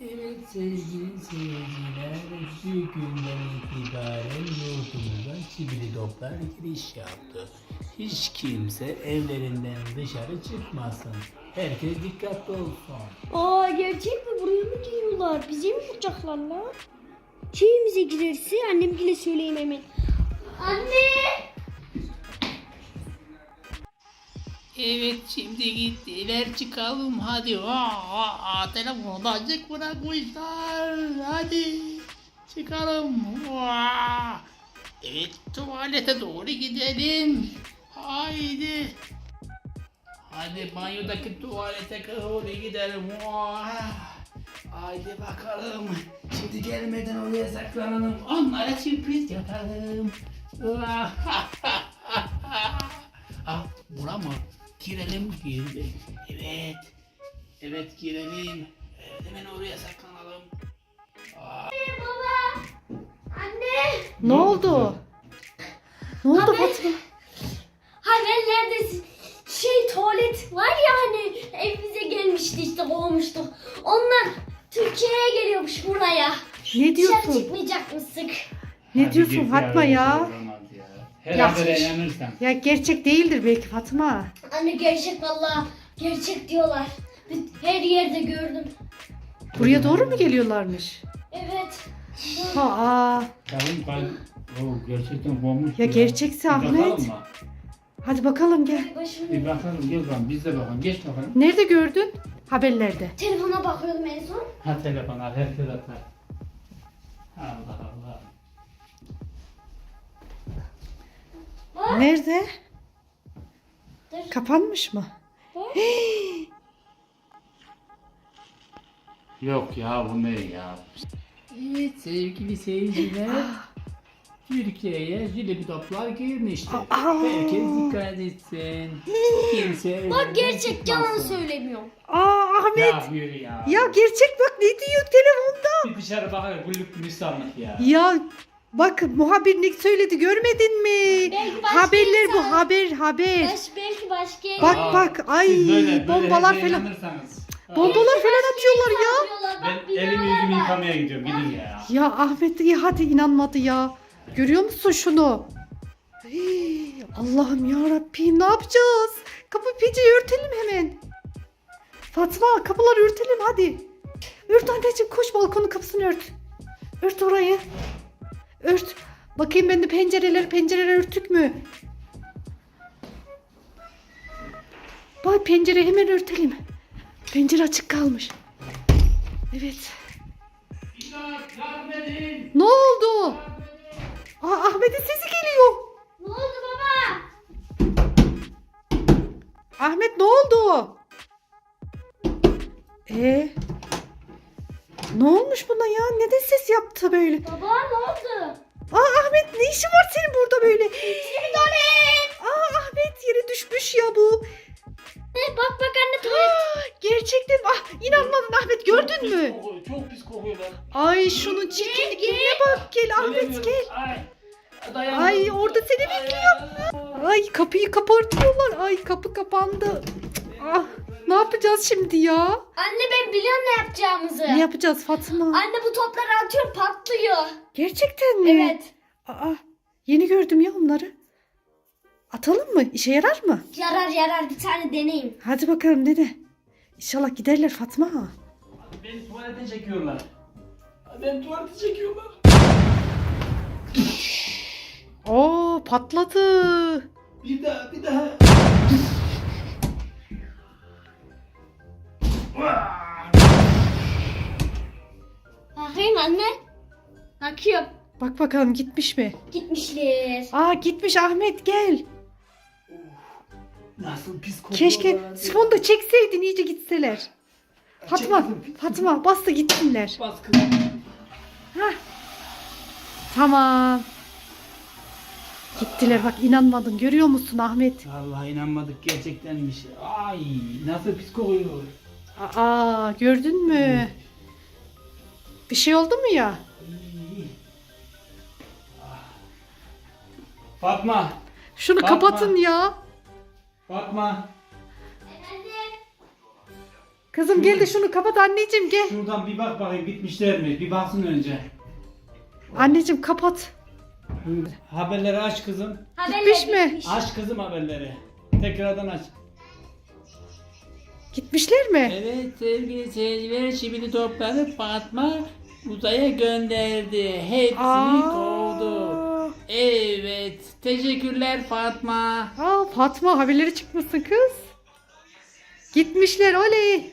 Evet sevgili seyirciler, bugünden itibaren yurdumuza çivili toplar giriş yaptı. Hiç kimse evlerinden dışarı çıkmasın. Herkes dikkatli olsun. Aa gerçek mi? Buraya mı geliyorlar? Bizi mi vuracaklar lan? Şeyimize girerse annemgile söyleyeyim hemen. Anne! Evet şimdi gittiler çıkalım hadi. Aa, aa, telefonu da açık bırakmışlar. Hadi çıkalım. Aa. Evet tuvalete doğru gidelim. Haydi. Hadi banyodaki tuvalete doğru gidelim. Aa. Haydi bakalım. Şimdi gelmeden oraya saklanalım. Onlara sürpriz yapalım. ah, bura mı? Girelim girdi. Evet. Evet girelim. Evet, hemen oraya saklanalım. Baba! Anne! Ne oldu? Ne oldu Abi. Fatma? Haberlerde şey tuvalet var ya hani evimize gelmişti işte kovmuştuk. Onlar Türkiye'ye geliyormuş buraya. Ne Dışarı diyorsun? çıkmayacakmışsın. Ne diyorsun Fatma ya? Herhalde Ya. inanırsan. Ya gerçek değildir belki Fatma. Anne gerçek valla. Gerçek diyorlar. Her yerde gördüm. Buraya doğru mu geliyorlarmış? Evet. Aa, Tamam ben o gerçekten boğmuş. ya gerçekse Bir Ahmet. bakalım mı? Hadi bakalım gel. Bir bakalım gel bakalım biz de bakalım geç bakalım. Nerede gördün? Haberlerde. Telefona bakıyordum en son. Ha telefon al herkes atar. Allah Allah. Bak. Nerede? Dur. Kapanmış mı? Yok ya bu ne ya? Evet sevgili seyirciler. Türkiye'ye jülebi toplar girmiştir. Aa. Herkes dikkat etsin. Kimse Bak gerçek yalan çıkmasın. söylemiyorum. Aa Ahmet. Ya, Ya yürü ya. gerçek bak ne diyor telefonda. Bir dışarı bakar güllük gülistanlık ya. Ya bak muhabir ne söyledi görmedin mi? Belki başka Haberler bu insan. haber haber. Baş, belki başka yere- Bak bak ay siz böyle- böyle bombalar şeye falan. Bombalar falan atıyorlar ya. Ben Bak, elimi binalar yüzümü var. yıkamaya gidiyorum gidin ya. Ya Ahmet iyi hadi inanmadı ya. Görüyor musun şunu? Hii, Allah'ım ya Rabbim ne yapacağız? Kapı pencereyi örtelim hemen. Fatma kapıları örtelim hadi. Ört anneciğim koş balkonun kapısını ört. Ört orayı. Ört. Bakayım ben de pencereleri pencereleri örtük mü? Bak pencere hemen örtelim. Pencere açık kalmış. Evet. Ne oldu? Aa, Ahmet'in sesi geliyor. Ne oldu baba? Ahmet ne oldu? Ee, ne olmuş buna ya? Neden ses yaptı böyle? Baba ne oldu? Aa Ahmet ne işin var senin burada böyle? Aa Ahmet yere düşmüş ya bu. Ne, bak bak anne tuvalet. Gerçekten ah inanmadın Ahmet Çok gördün pis mü? kokuyor, Çok pis kokuyor lan. Ay şunun çirkinliğine bak gel Ahmet Gelemiyorum. gel. Ay. dayanamıyorum. Ay orada seni Ay, bekliyor. Ay kapıyı kapatıyorlar. Ay kapı kapandı. Ah ne yapacağız şimdi ya? Anne ben biliyorum ne yapacağımızı. Ne yapacağız Fatma? Anne bu topları atıyor patlıyor. Gerçekten mi? Evet. Aa, yeni gördüm ya onları. Atalım mı? İşe yarar mı? Yarar yarar bir tane deneyim. Hadi bakalım dede. İnşallah giderler Fatma. Beni tuvalete çekiyorlar. Beni tuvalete çekiyorlar. Oo patladı. Bir daha bir daha. Bakayım anne. Bakıyorum. Bak bakalım gitmiş mi? Gitmişler. Aa gitmiş Ahmet gel. Nasıl pis kokuyorlar. Keşke sifonu da çekseydin iyice gitseler. Fatma. Fatma bas da gitsinler. Bas kızım. Tamam. Gittiler bak inanmadın görüyor musun Ahmet? Vallahi inanmadık gerçektenmiş. Ay nasıl pis kokuyor. Aa gördün mü? Bir şey oldu mu ya? Fatma. Şunu Bakma. kapatın ya. Fatma. Kızım gel de şunu kapat anneciğim gel. Şuradan bir bak bakayım bitmişler mi? Bir baksın önce. Anneciğim kapat. Haberleri aç kızım. Gitmiş mi? Aç kızım haberleri. Tekrardan aç. Gitmişler mi? Evet sevgili seyirciler şimdi topları Fatma uzaya gönderdi. Hepsini kovdu. Evet teşekkürler Fatma. Aa, Fatma haberleri çıkmışsın kız. Gitmişler oley.